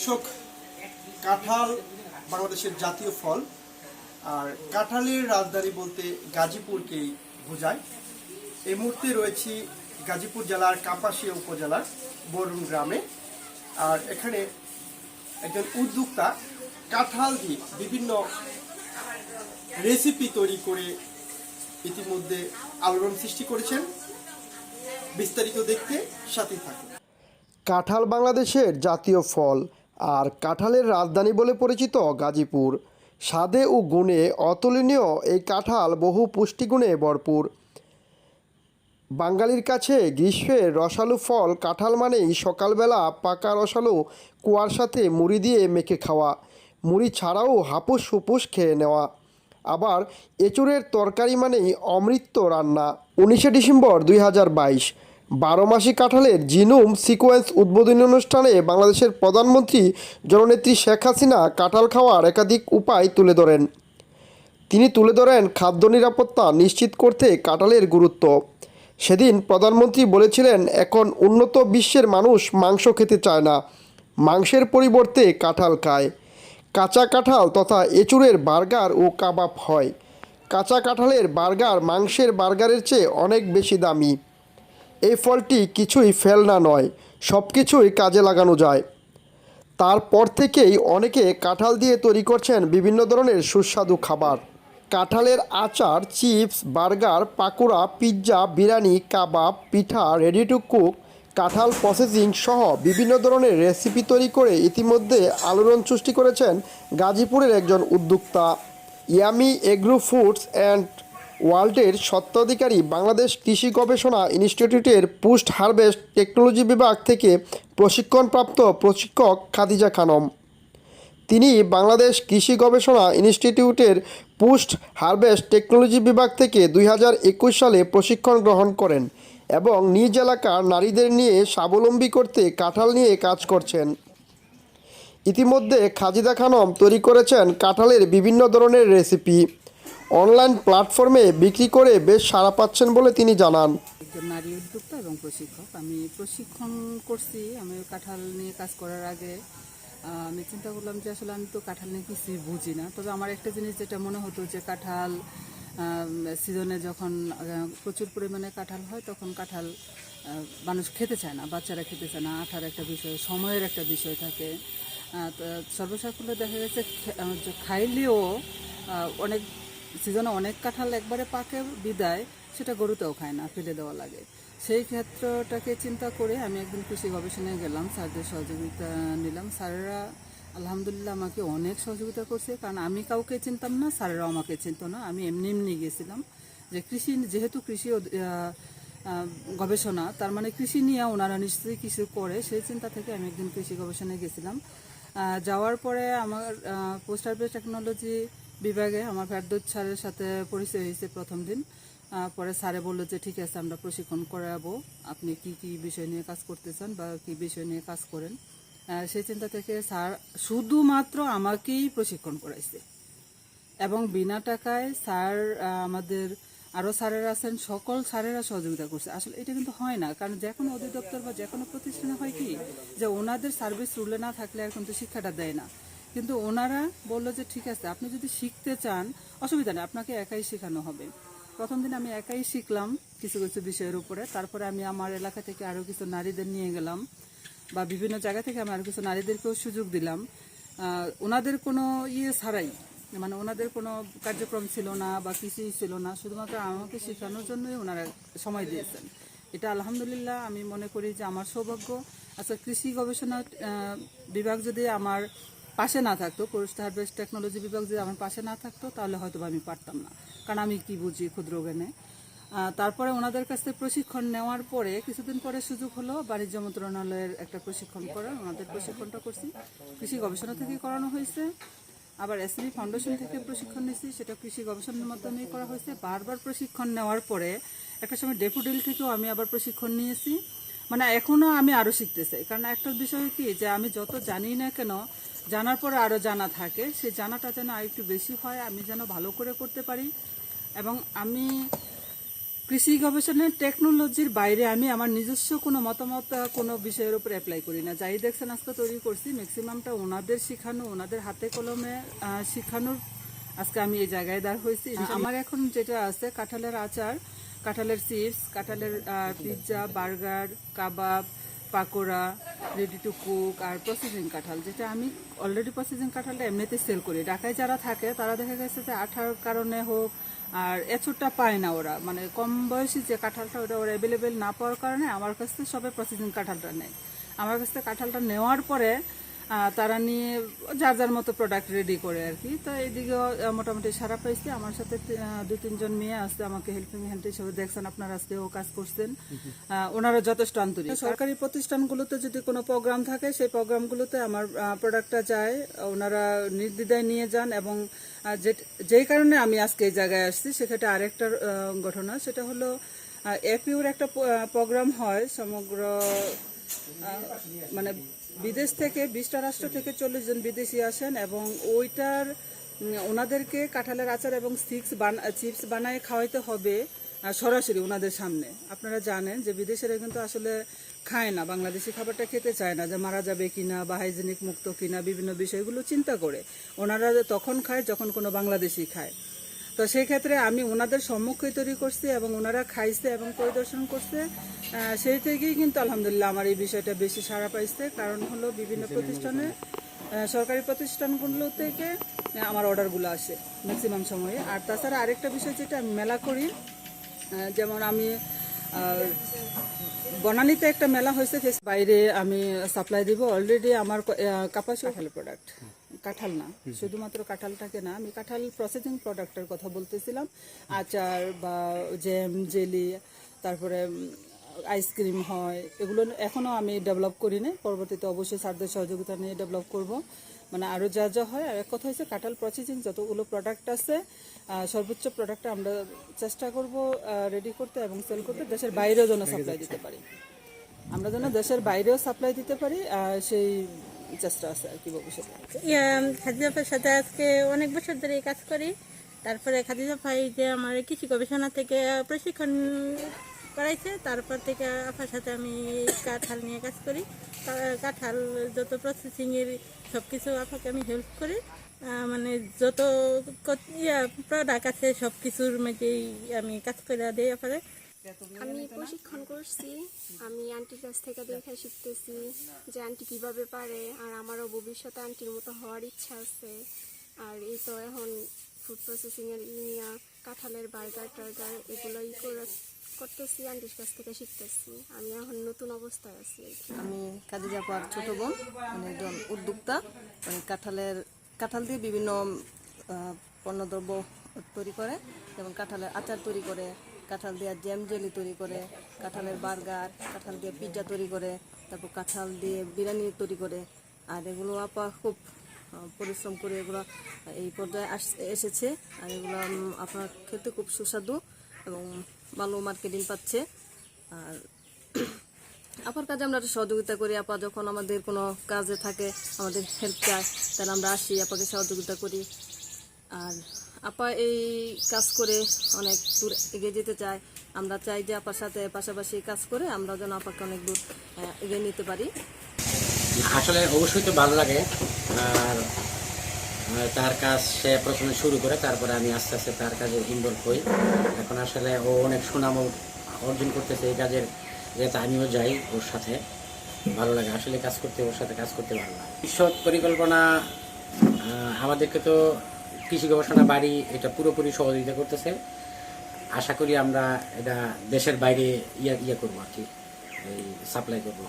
দর্শক কাঁঠাল বাংলাদেশের জাতীয় ফল। আর কাঁঠালের রাজধানী বলতে গাজীপুরকেই বোঝায়। এই মুহূর্তে রয়েছি গাজীপুর জেলার কাপাসিয়া উপজেলার বরুণ গ্রামে। আর এখানে একজন উদ্যোক্তা কাঁঠাল দিয়ে বিভিন্ন রেসিপি তৈরি করে ইতিমধ্যে আলোড়ন সৃষ্টি করেছেন। বিস্তারিত দেখতে সাথে থাকুন। কাঁঠাল বাংলাদেশের জাতীয় ফল আর কাঁঠালের রাজধানী বলে পরিচিত গাজীপুর। স্বাদে ও গুণে অতুলনীয় এই কাঁঠাল বহু পুষ্টিগুণে ভরপুর। বাঙালির কাছে গ্রীষ্মের রসালো ফল, কাঁঠাল মানেই সকালবেলা পাকা রসালো, কুয়ার সাথে মুড়ি দিয়ে মেখে খাওয়া, মুড়ি ছাড়াও হাপুস হুপুস খেয়ে নেওয়া। আবার এঁচুড়ের তরকারি মানেই অমৃত রান্না। উনিশে ডিসেম্বর দুই হাজার বাইশ। বারো মাসি কাঁঠালের জিনুম সিকোয়েন্স উদ্বোধনী অনুষ্ঠানে বাংলাদেশের প্রধানমন্ত্রী জননেত্রী শেখ হাসিনা কাঁঠাল খাওয়ার একাধিক উপায় তুলে ধরেন। তিনি তুলে ধরেন খাদ্য নিরাপত্তা নিশ্চিত করতে কাঁঠালের গুরুত্ব। সেদিন প্রধানমন্ত্রী বলেছিলেন, এখন উন্নত বিশ্বের মানুষ মাংস খেতে চায় না, মাংসের পরিবর্তে কাঁঠাল খায়। কাঁচা কাঁঠাল তথা এঁচুড়ের বার্গার ও কাবাব হয়। কাঁচা কাঁঠালের বার্গার মাংসের বার্গারের চেয়ে অনেক বেশি দামি। এই ফলটি কিছুই ফেলনা নয় সব কিছুই কাজে লাগানো যায়। তারপর থেকেই অনেকে কাঁঠাল দিয়ে তৈরি করছেন বিভিন্ন ধরনের সুস্বাদু খাবার। কাঁঠালের আচার, chips, burger, pakora, pizza, biryani, kebab, pitha ready to cook কাঁঠাল প্রসেসিং সহ বিভিন্ন ধরনের রেসিপি তৈরি করে ইতিমধ্যে আলোড়ন সৃষ্টি করেছেন গাজীপুরের একজন উদ্যোক্তা। ইয়ামি এগ্রো ফুডস অ্যান্ড ওয়ার্ল্ডের স্বত্বাধিকারী বাংলাদেশ কৃষি গবেষণা ইনস্টিটিউটের পোস্ট হারভেস্ট টেকনোলজি বিভাগ থেকে প্রশিক্ষণপ্রাপ্ত প্রশিক্ষক খাদিজা খানম। তিনি বাংলাদেশ কৃষি গবেষণা ইনস্টিটিউটের পোস্ট হারভেস্ট টেকনোলজি বিভাগ থেকে দুই হাজার একুশ সালে প্রশিক্ষণ গ্রহণ করেন এবং নিজ এলাকার নারীদের নিয়ে স্বাবলম্বী করতে কাঁঠাল নিয়ে কাজ করছেন। ইতিমধ্যে খাজিদা খানম তৈরি করেছেন কাঁঠালের বিভিন্ন ধরনের রেসিপি। অনলাইন প্ল্যাটফর্মে বিক্রি করে বেশ সাড়া পাচ্ছেন বলে তিনি জানান। নারী উদ্যোক্তা এবং প্রশিক্ষক। আমি প্রশিক্ষণ করছি, আমি কাঁঠাল নিয়ে কাজ করার আগে। আমি চিন্তা করলাম যে আসলে আমি তো কাঁঠাল নিয়ে কিছুই বুঝি না। তবে আমার একটা জিনিস যেটা মনে হতো যে কাঁঠাল সিজনে যখন প্রচুর পরিমাণে কাঁঠাল হয়, তখন কাঁঠাল মানুষ খেতে চায় না, বাচ্চারা খেতে চায় না, আঠার একটা বিষয়, সময়ের একটা বিষয় থাকে। সর্বসাকুল্যে দেখা গেছে খাইলেও অনেক সিজনে অনেক কাঁঠাল একবারে পাকে বিদায়, সেটা গরুতেও খায় না, ফেলে দেওয়া লাগে। সেই ক্ষেত্রটাকে চিন্তা করে আমি একদিন কৃষি গবেষণায় গেলাম, স্যারদের সহযোগিতা নিলাম। স্যারেরা আলহামদুলিল্লাহ আমাকে অনেক সহযোগিতা করছে, কারণ আমি কাউকে চিনতাম না, স্যারেরাও আমাকে চিনত না। আমি এমনি এমনি গেছিলাম যে কৃষি, যেহেতু কৃষি গবেষণা, তার মানে কৃষি নিয়ে ওনারা নিশ্চয়ই কিছু করে। সেই চিন্তা থেকে আমি একদিন কৃষি গবেষণায় গেছিলাম। যাওয়ার পরে আমার পোস্ট হারভেস্ট টেকনোলজি বিভাগে আমার ফেরদৌত স্যারের সাথে পরিচয় হয়েছে প্রথম দিন। পরে স্যারে বলল যে, ঠিক আছে, আমরা প্রশিক্ষণ করাবো। আপনি কি কি বিষয় নিয়ে কাজ করতে চান বা কি বিষয় নিয়ে কাজ করেন? সেই চিন্তা থেকে স্যার শুধুমাত্র আমাকেই প্রশিক্ষণ করাইছে। এবং বিনা টাকায় স্যার আমাদের আরও স্যারেরা আছেন, সকল স্যারেরা সহযোগিতা করছে। আসলে এটা কিন্তু হয় না, কারণ যে কোনো অধিদপ্তর বা যে কোনো প্রতিষ্ঠানে হয় কি, যে ওনাদের সার্ভিস রুলে না থাকলে এখন তো শিক্ষাটা দেয় না। কিন্তু ওনারা বলল যে, ঠিক আছে, আপনি যদি শিখতে চান, অসুবিধা নেই, আপনাকে একাই শেখানো হবে। প্রথম দিন আমি একাই শিখলাম কিছু কিছু বিষয়ের উপরে। তারপরে আমি আমার এলাকা থেকে আরও কিছু নারীদের নিয়ে গেলাম বা বিভিন্ন জায়গা থেকে আমি আরও কিছু নারীদেরকেও সুযোগ দিলাম। ওনাদের কোনো ইয়ে ছাড়াই মানে ওনাদের কোনো কার্যক্রম ছিল না বা কিছুই ছিল না। শুধুমাত্র আমাকে শেখানোর জন্যই ওনারা সময় দিয়েছেন। এটা আলহামদুলিল্লাহ আমি মনে করি যে আমার সৌভাগ্য। আচ্ছা কৃষি গবেষণা বিভাগ যদি আমার পাশে না থাকতো পোস্ট হারভেস্ট টেকনোলজি বিভাগ যদি আমার পাশে না থাকতো, তাহলে হয়তো আমি পারতাম না। কারণ আমি কি বুঝি ক্ষুদ্র জ্ঞানে? তারপরে ওনাদের কাছ থেকে প্রশিক্ষণ নেওয়ার পরে, কিছুদিন পরে সুযোগ হলো, বাণিজ্য মন্ত্রণালয়ের একটা প্রশিক্ষণ করার, ওনাদের প্রশিক্ষণটা করছি। কৃষি গবেষণা থেকে করানো হয়েছে। আবার এসবি ফাউন্ডেশন থেকে প্রশিক্ষণ নিয়েছি, সেটা কৃষি গবেষণার মাধ্যমেই করা হয়েছে। বারবার প্রশিক্ষণ নেওয়ার পরে, একটা সময় ডেপুডিল থেকেও আমি আবার প্রশিক্ষণ নিয়েছি। মানে এখনও আমি আরও শিখতে চাই। কারণ একটা বিষয় কি যে আমি যত জানি না কেন জানার পরে আরও জানা থাকে। সেই জানাটা যেন আরেকটু বেশি হয় আমি যেন ভালো করে করতে পারি। এবং আমি কৃষি গবেষণার টেকনোলজির বাইরে আমি আমার নিজস্ব কোনো মতামত কোনো বিষয়ের উপর অ্যাপ্লাই করি না। যাই দেখছেন আজকে তৈরি করছি। ম্যাক্সিমামটা ওনাদের শিখানো ওনাদের হাতে কলমে শিখানোর আজকে আমি এই জায়গায় দাঁড় হয়েছি। আমার এখন যেটা আছে কাঁঠালের আচার। কাঁঠালের চিপস, কাঁঠালের pizza burger kebab pakora ready to cook R processing কাঁঠাল। যেটা আমি অলরেডি প্রসেসিং কাঁঠালটা এমনিতে সেল করি। ঢাকায় যারা থাকে, তারা দেখা গেছে যে আঠার কারণে হোক আর এচুরটা পায় না ওরা। মানে কম বয়সী যে কাঁঠালটা ওটা ওরা অ্যাভেলেবেল না পাওয়ার কারণে আমার কাছ থেকে সবাই প্রসেসিং কাঁঠালটা নেয়। আমার কাছ থেকে কাঁঠালটা নেওয়ার পরে তারা নিয়ে যার যার মতো প্রোডাক্ট রেডি করে আর কি। তো এইদিকেও মোটামুটি সারা পাইছে। আমার সাথে দু তিনজন মেয়ে আসছে আমাকে হেল্পিং হ্যান্ড হিসেবে দেখছেন, আপনারা আজকেও কাজ করছেন। ওনারা যথেষ্ট আন্তরিক। সরকারি প্রতিষ্ঠানগুলোতে যদি কোনো প্রোগ্রাম থাকে, সেই প্রোগ্রামগুলোতে আমার প্রোডাক্টটা যায়, ওনারা নির্দ্বিধায় নিয়ে যান এবং যেই কারণে আমি আজকে এই জায়গায় আসছি, সেক্ষেত্রে আরেকটা ঘটনা, সেটা হলো এপিউর একটা প্রোগ্রাম হয়, সমগ্র মানে বিদেশ থেকে বিশটা রাষ্ট্র থেকে চল্লিশ জন বিদেশি আসেন এবং ওইটার ওনাদেরকে কাঁঠালের আচার এবং সিক্স চিপস বানায় খাওয়াইতে হবে সরাসরি ওনাদের সামনে। আপনারা জানেন যে বিদেশেরা কিন্তু আসলে খায় না, বাংলাদেশি খাবারটা খেতে চায় না যে মারা যাবে কিনা বা হাইজেনিক মুক্ত কিনা, বিভিন্ন বিষয়গুলো চিন্তা করে। ওনারা তখন খায়, যখন কোনো বাংলাদেশি খায়। তো সেই ক্ষেত্রে আমি ওনাদের সম্মুখে তৈরি করছি এবং ওনারা খাইছে এবং পরিদর্শন করছে। সেই থেকেই কিন্তু আলহামদুলিল্লাহ আমার এই বিষয়টা বেশি সাড়া পাইছে। কারণ হলো বিভিন্ন প্রতিষ্ঠানে সরকারি প্রতিষ্ঠানগুলো থেকে আমার অর্ডারগুলো আসে ম্যাক্সিমাম সময়ে। আর তাছাড়া আরেকটা বিষয় যেটা আমি মেলা করি যেমন আমি বনানীতে একটা মেলা হয়েছে বাইরে আমি সাপ্লাই দিব। অলরেডি আমার কাপাসি ভালো প্রোডাক্ট কাঁঠাল না। শুধুমাত্র কাঁঠালটাকে না আমি কাঁঠাল প্রসেসিং প্রোডাক্টের কথা বলতেছিলাম। আচার বা জ্যাম জেলি তারপরে আইসক্রিম হয় এগুলো এখনও আমি ডেভেলপ করি না পরবর্তীতে অবশ্যই স্যারদের সহযোগিতা নিয়ে ডেভেলপ করব। মানে আরও যা যা হয় আর এক কথা হচ্ছে কাঁঠাল প্রসেসিং যতগুলো প্রোডাক্ট আছে সর্বোচ্চ প্রোডাক্টটা আমরা চেষ্টা করব রেডি করতে এবং সেল করতে। দেশের বাইরেও যেন সাপ্লাই দিতে পারি। আমরা যেন দেশের বাইরেও সাপ্লাই দিতে পারি সেই চেষ্টা আছে আর কি ভবিষ্যতে ইয়া, খাদিজাফার সাথে আজকে অনেক বছর ধরে কাজ করি। তারপরে খাদিজা ভাই যে আমার কৃষি গবেষণা থেকে প্রশিক্ষণ করাইছে তারপর থেকে আপার সাথে আমি কাঁঠাল নিয়ে কাজ করি। কাঁঠাল যত প্রসেসিং এর সব কিছু আপাকে আমি হেল্প করি। মানে যত প্রোডাক্ট আছে সব কিছুর মধ্যেই আমি কাজ করে দিই আপারে। আমি প্রশিক্ষণ করছি, আমি আন্টির কাছ থেকে দেখে শিখতেছি যে আন্টি কীভাবে পারে, আর আমারও ভবিষ্যতে আন্টির মতো হওয়ার ইচ্ছা আছে। আর এই তো এখন ফুড প্রসেসিং এর ইনিয়া কাঁঠালের বার্গার টার্গার, এগুলোই করে করতেছি, আন্টির কাছ থেকে শিখতেছি। আমি এখন নতুন অবস্থায় আছি আর। আমি খাদিজা পার ছোট বোন মানে একজন উদ্যোক্তা। মানে কাঁঠালের, কাঁঠাল দিয়ে বিভিন্ন পণ্যদ্রব্য তৈরি করে যেমন কাঁঠালের আচার তৈরি করে কাঁঠাল দিয়ে জ্যাম জেলি তৈরি করে, কাঁঠালের বার্গার, কাঁঠাল দিয়ে পিৎজা তৈরি করে, তারপর কাঁঠাল দিয়ে বিরিয়ানি তৈরি করে। আর এগুলো আপা খুব পরিশ্রম করে এগুলো এই পর্যায়ে এসেছে। আর এগুলো আপনার খেতে খুব সুস্বাদু এবং ভালো মার্কেটিং পাচ্ছে। আর আপার কাজে আমরা সহযোগিতা করি। আপা যখন আমাদের কোনো কাজে থাকে, আমাদের হেল্প চায়, তাহলে আমরা আসি, আপাকে সহযোগিতা করি। আর আপা এই কাজ করে অনেক দূর এগিয়ে যেতে চায়। আমরা চাই যে আপার সাথে পাশাপাশি কাজ করে আমরা যেন আপাকে অনেক দূর এগিয়ে নিতে পারি। আসলে অবশ্যই তো ভালো লাগে। আর তার কাজ সে প্রথমে শুরু করে, তারপরে আমি আস্তে আস্তে তার কাজে ইনভলভ হই। এখন আসলে ও অনেক সুনামও অর্জন করতেছে এই কাজের যেহেতু আমিও যাই ওর সাথে। ভালো লাগে আসলে কাজ করতে, ওর সাথে কাজ করতে ভালো লাগে। ভবিষ্যৎ পরিকল্পনা আমাদেরকে তো কৃষি গবেষণা বাড়ি, এটা পুরোপুরি সহযোগিতা করতেছে। আশা করি আমরা এটা দেশের বাইরে ইয়ে ইয়ে করব আর কি, এই সাপ্লাই করব।